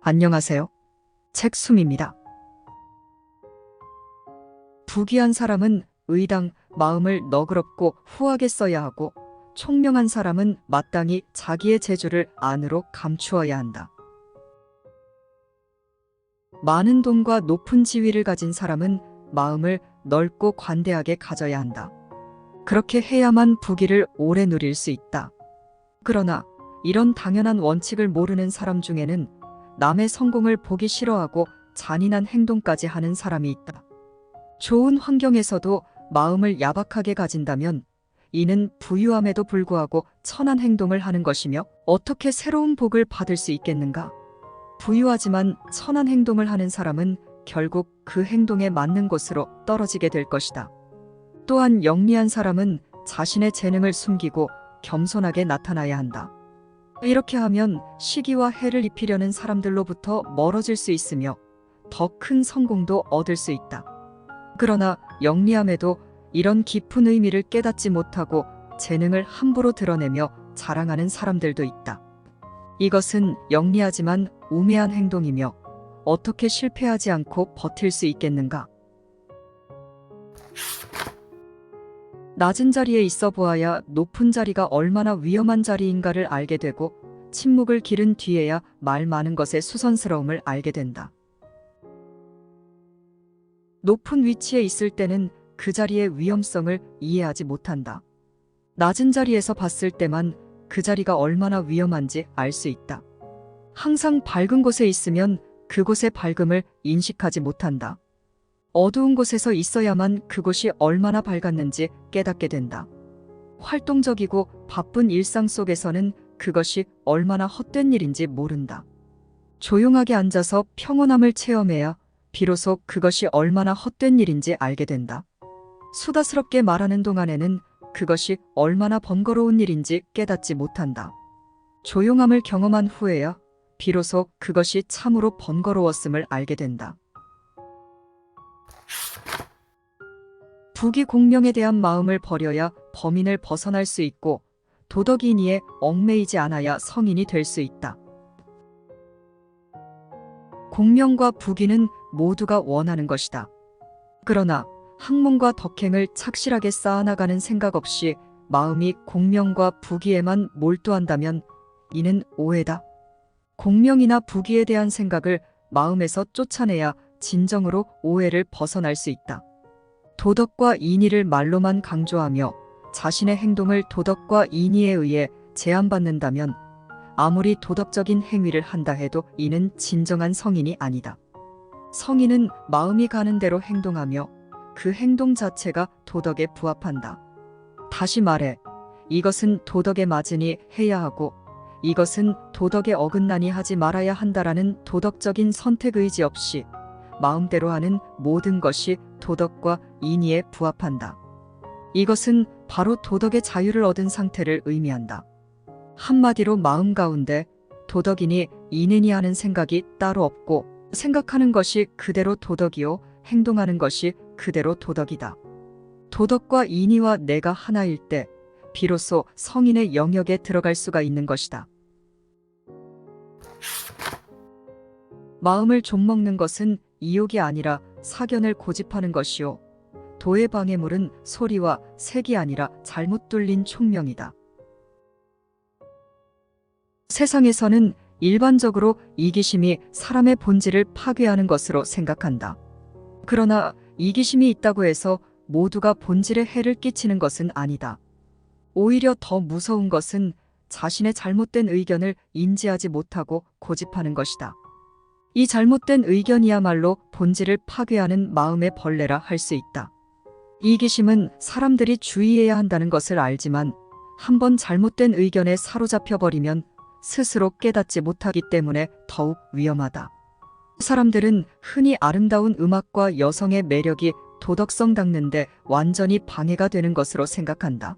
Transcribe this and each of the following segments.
안녕하세요. 책숨입니다. 부귀한 사람은 의당 마음을 너그럽고 후하게 써야 하고 총명한 사람은 마땅히 자기의 재주를 안으로 감추어야 한다. 많은 돈과 높은 지위를 가진 사람은 마음을 넓고 관대하게 가져야 한다. 그렇게 해야만 부귀를 오래 누릴 수 있다. 그러나 이런 당연한 원칙을 모르는 사람 중에는 남의 성공을 보기 싫어하고 잔인한 행동까지 하는 사람이 있다. 좋은 환경에서도 마음을 야박하게 가진다면 이는 부유함에도 불구하고 천한 행동을 하는 것이며 어떻게 새로운 복을 받을 수 있겠는가? 부유하지만 천한 행동을 하는 사람은 결국 그 행동에 맞는 곳으로 떨어지게 될 것이다. 또한 영리한 사람은 자신의 재능을 숨기고 겸손하게 나타나야 한다. 이렇게 하면 시기와 해를 입히려는 사람들로부터 멀어질 수 있으며 더 큰 성공도 얻을 수 있다. 그러나 영리함에도 이런 깊은 의미를 깨닫지 못하고 재능을 함부로 드러내며 자랑하는 사람들도 있다. 이것은 영리하지만 우매한 행동이며 어떻게 실패하지 않고 버틸 수 있겠는가? 낮은 자리에 있어 보아야 높은 자리가 얼마나 위험한 자리인가를 알게 되고 침묵을 기른 뒤에야 말 많은 것의 수선스러움을 알게 된다. 높은 위치에 있을 때는 그 자리의 위험성을 이해하지 못한다. 낮은 자리에서 봤을 때만 그 자리가 얼마나 위험한지 알 수 있다. 항상 밝은 곳에 있으면 그곳의 밝음을 인식하지 못한다. 어두운 곳에서 있어야만 그곳이 얼마나 밝았는지 깨닫게 된다. 활동적이고 바쁜 일상 속에서는 그것이 얼마나 헛된 일인지 모른다. 조용하게 앉아서 평온함을 체험해야 비로소 그것이 얼마나 헛된 일인지 알게 된다. 수다스럽게 말하는 동안에는 그것이 얼마나 번거로운 일인지 깨닫지 못한다. 조용함을 경험한 후에야 비로소 그것이 참으로 번거로웠음을 알게 된다. 부귀 공명에 대한 마음을 버려야 범인을 벗어날 수 있고 도덕인이에 얽매이지 않아야 성인이 될 수 있다. 공명과 부귀는 모두가 원하는 것이다. 그러나 학문과 덕행을 착실하게 쌓아나가는 생각 없이 마음이 공명과 부귀에만 몰두한다면 이는 오해다. 공명이나 부귀에 대한 생각을 마음에서 쫓아내야 진정으로 오해를 벗어날 수 있다. 도덕과 인의를 말로만 강조하며 자신의 행동을 도덕과 인의에 의해 제한받는다면 아무리 도덕적인 행위를 한다 해도 이는 진정한 성인이 아니다. 성인은 마음이 가는 대로 행동하며 그 행동 자체가 도덕에 부합한다. 다시 말해, 이것은 도덕에 맞으니 해야 하고 이것은 도덕에 어긋나니 하지 말아야 한다라는 도덕적인 선택 의지 없이 마음대로 하는 모든 것이 도덕과 인의에 부합한다. 이것은 바로 도덕의 자유를 얻은 상태를 의미한다. 한마디로 마음 가운데 도덕이니 인연이 하는 생각이 따로 없고 생각하는 것이 그대로 도덕이요 행동하는 것이 그대로 도덕이다. 도덕과 인의와 내가 하나일 때 비로소 성인의 영역에 들어갈 수가 있는 것이다. 마음을 좀먹는 것은 이욕이 아니라 사견을 고집하는 것이요. 도의 방해물은 소리와 색이 아니라 잘못 뚫린 총명이다. 세상에서는 일반적으로 이기심이 사람의 본질을 파괴하는 것으로 생각한다. 그러나 이기심이 있다고 해서 모두가 본질에 해를 끼치는 것은 아니다. 오히려 더 무서운 것은 자신의 잘못된 의견을 인지하지 못하고 고집하는 것이다. 이 잘못된 의견이야말로 본질을 파괴하는 마음의 벌레라 할 수 있다. 이기심은 사람들이 주의해야 한다는 것을 알지만 한번 잘못된 의견에 사로잡혀 버리면 스스로 깨닫지 못하기 때문에 더욱 위험하다. 사람들은 흔히 아름다운 음악과 여성의 매력이 도덕성 닦는데 완전히 방해가 되는 것으로 생각한다.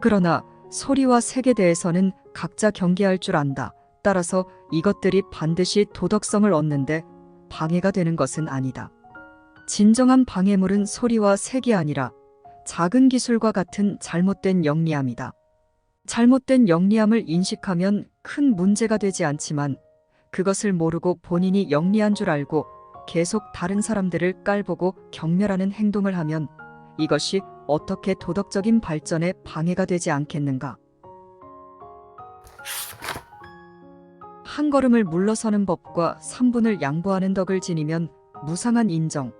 그러나 소리와 색에 대해서는 각자 경계할 줄 안다. 따라서 이것들이 반드시 도덕성을 얻는데 방해가 되는 것은 아니다. 진정한 방해물은 소리와 색이 아니라 작은 기술과 같은 잘못된 영리함이다. 잘못된 영리함을 인식하면 큰 문제가 되지 않지만 그것을 모르고 본인이 영리한 줄 알고 계속 다른 사람들을 깔보고 경멸하는 행동을 하면 이것이 어떻게 도덕적인 발전에 방해가 되지 않겠는가? 한 걸음을 물러서는 법과 3분을 양보하는 덕을 지니면 무상한 인정,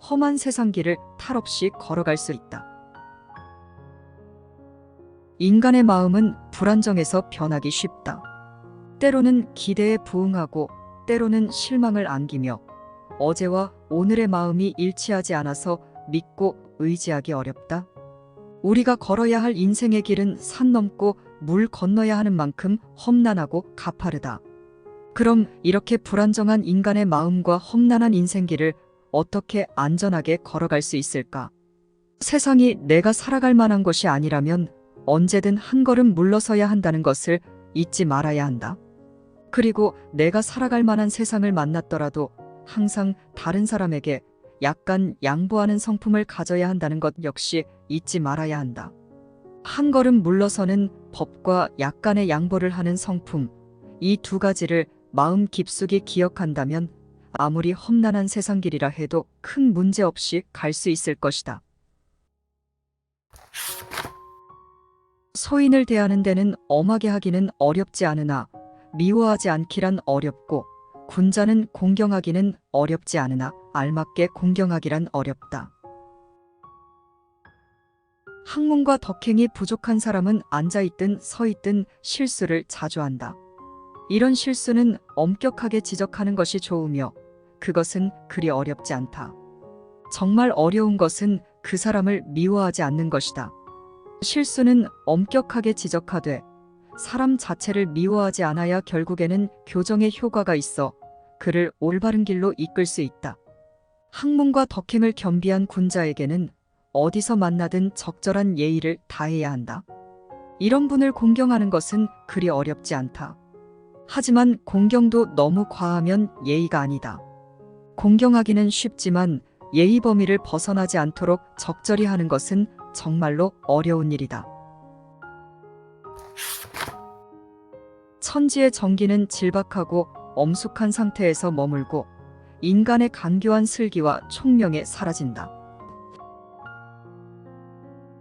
험한 세상길을 탈없이 걸어갈 수 있다. 인간의 마음은 불안정해서 변하기 쉽다. 때로는 기대에 부응하고 때로는 실망을 안기며 어제와 오늘의 마음이 일치하지 않아서 믿고 의지하기 어렵다. 우리가 걸어야 할 인생의 길은 산 넘고 물 건너야 하는 만큼 험난하고 가파르다. 그럼 이렇게 불안정한 인간의 마음과 험난한 인생길을 어떻게 안전하게 걸어갈 수 있을까? 세상이 내가 살아갈 만한 것이 아니라면 언제든 한 걸음 물러서야 한다는 것을 잊지 말아야 한다. 그리고 내가 살아갈 만한 세상을 만났더라도 항상 다른 사람에게 약간 양보하는 성품을 가져야 한다는 것 역시 잊지 말아야 한다. 한 걸음 물러서는 법과 약간의 양보를 하는 성품, 이 두 가지를 마음 깊숙이 기억한다면 아무리 험난한 세상 길이라 해도 큰 문제 없이 갈 수 있을 것이다. 소인을 대하는 데는 엄하게 하기는 어렵지 않으나 미워하지 않기란 어렵고 군자는 공경하기는 어렵지 않으나 알맞게 공경하기란 어렵다. 학문과 덕행이 부족한 사람은 앉아있든 서있든 실수를 자주 한다. 이런 실수는 엄격하게 지적하는 것이 좋으며 그것은 그리 어렵지 않다. 정말 어려운 것은 그 사람을 미워하지 않는 것이다. 실수는 엄격하게 지적하되 사람 자체를 미워하지 않아야 결국에는 교정의 효과가 있어 그를 올바른 길로 이끌 수 있다. 학문과 덕행을 겸비한 군자에게는 어디서 만나든 적절한 예의를 다해야 한다. 이런 분을 공경하는 것은 그리 어렵지 않다. 하지만 공경도 너무 과하면 예의가 아니다. 공경하기는 쉽지만 예의 범위를 벗어나지 않도록 적절히 하는 것은 정말로 어려운 일이다. 천지의 정기는 질박하고 엄숙한 상태에서 머물고 인간의 간교한 슬기와 총명에 사라진다.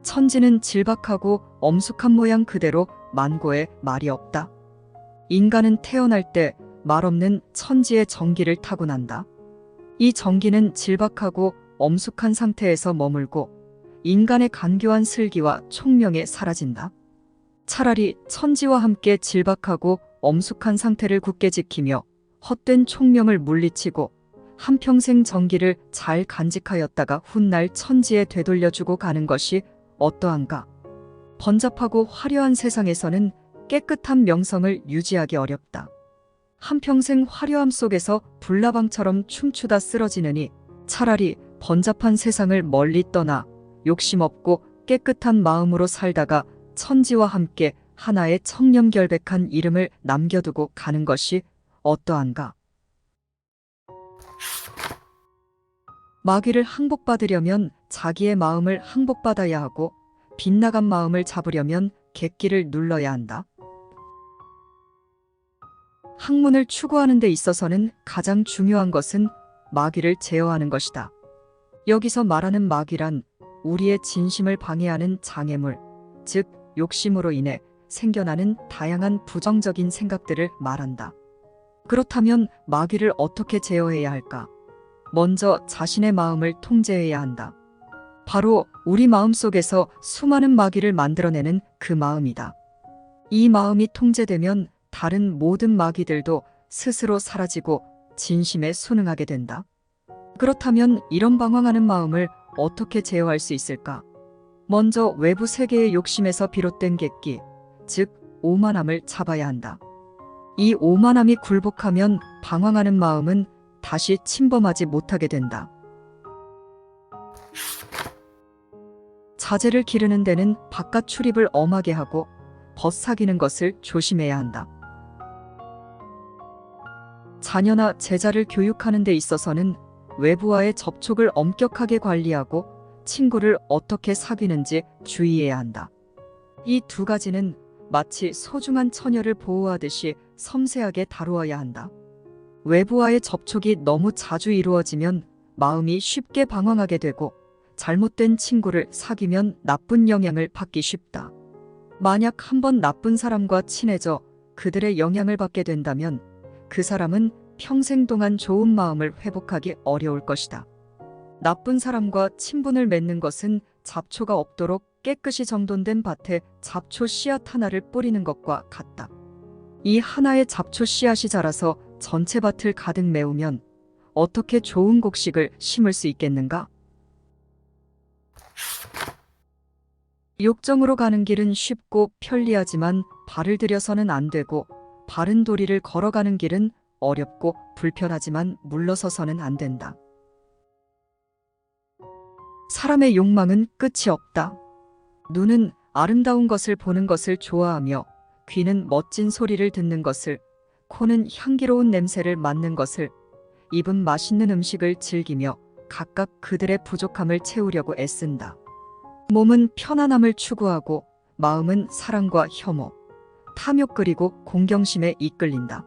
천지는 질박하고 엄숙한 모양 그대로 만고에 말이 없다. 인간은 태어날 때 말없는 천지의 정기를 타고난다. 이 정기는 질박하고 엄숙한 상태에서 머물고 인간의 간교한 슬기와 총명에 사라진다. 차라리 천지와 함께 질박하고 엄숙한 상태를 굳게 지키며 헛된 총명을 물리치고 한평생 정기를 잘 간직하였다가 훗날 천지에 되돌려주고 가는 것이 어떠한가. 번잡하고 화려한 세상에서는 깨끗한 명성을 유지하기 어렵다. 한평생 화려함 속에서 불나방처럼 춤추다 쓰러지느니 차라리 번잡한 세상을 멀리 떠나 욕심 없고 깨끗한 마음으로 살다가 천지와 함께 하나의 청렴결백한 이름을 남겨두고 가는 것이 어떠한가. 마귀를 항복받으려면 자기의 마음을 항복받아야 하고 빗나간 마음을 잡으려면 객기를 눌러야 한다. 학문을 추구하는 데 있어서는 가장 중요한 것은 마귀를 제어하는 것이다. 여기서 말하는 마귀란 우리의 진심을 방해하는 장애물, 즉 욕심으로 인해 생겨나는 다양한 부정적인 생각들을 말한다. 그렇다면 마귀를 어떻게 제어해야 할까? 먼저 자신의 마음을 통제해야 한다. 바로 우리 마음 속에서 수많은 마귀를 만들어내는 그 마음이다. 이 마음이 통제되면 다른 모든 마귀들도 스스로 사라지고 진심에 순응하게 된다. 그렇다면 이런 방황하는 마음을 어떻게 제어할 수 있을까? 먼저 외부 세계의 욕심에서 비롯된 객기, 즉 오만함을 잡아야 한다. 이 오만함이 굴복하면 방황하는 마음은 다시 침범하지 못하게 된다. 자재를 기르는 데는 바깥 출입을 엄하게 하고 벗사기는 것을 조심해야 한다. 자녀나 제자를 교육하는 데 있어서는 외부와의 접촉을 엄격하게 관리하고 친구를 어떻게 사귀는지 주의해야 한다. 이 두 가지는 마치 소중한 처녀를 보호하듯이 섬세하게 다루어야 한다. 외부와의 접촉이 너무 자주 이루어지면 마음이 쉽게 방황하게 되고 잘못된 친구를 사귀면 나쁜 영향을 받기 쉽다. 만약 한번 나쁜 사람과 친해져 그들의 영향을 받게 된다면 그 사람은 평생 동안 좋은 마음을 회복하기 어려울 것이다. 나쁜 사람과 친분을 맺는 것은 잡초가 없도록 깨끗이 정돈된 밭에 잡초 씨앗 하나를 뿌리는 것과 같다. 이 하나의 잡초 씨앗이 자라서 전체 밭을 가득 메우면 어떻게 좋은 곡식을 심을 수 있겠는가? 욕정으로 가는 길은 쉽고 편리하지만 발을 들여서는 안 되고 바른 도리를 걸어가는 길은 어렵고 불편하지만 물러서서는 안 된다. 사람의 욕망은 끝이 없다. 눈은 아름다운 것을 보는 것을 좋아하며 귀는 멋진 소리를 듣는 것을 코는 향기로운 냄새를 맡는 것을 입은 맛있는 음식을 즐기며 각각 그들의 부족함을 채우려고 애쓴다. 몸은 편안함을 추구하고 마음은 사랑과 혐오, 탐욕 그리고 공경심에 이끌린다.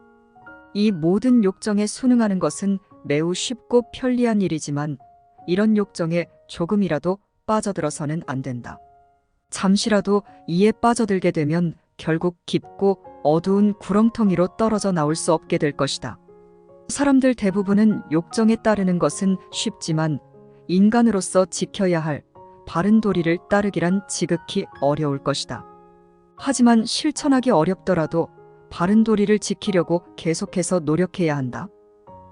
이 모든 욕정에 순응하는 것은 매우 쉽고 편리한 일이지만 이런 욕정에 조금이라도 빠져들어서는 안 된다. 잠시라도 이에 빠져들게 되면 결국 깊고 어두운 구렁텅이로 떨어져 나올 수 없게 될 것이다. 사람들 대부분은 욕정에 따르는 것은 쉽지만 인간으로서 지켜야 할 바른 도리를 따르기란 지극히 어려울 것이다. 하지만 실천하기 어렵더라도 바른 도리를 지키려고 계속해서 노력해야 한다.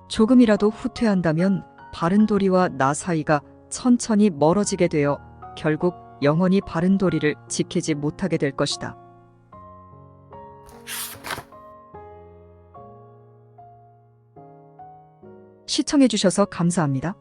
조금이라도 후퇴한다면 바른 도리와 나 사이가 천천히 멀어지게 되어 결국 영원히 바른 도리를 지키지 못하게 될 것이다. 시청해주셔서 감사합니다.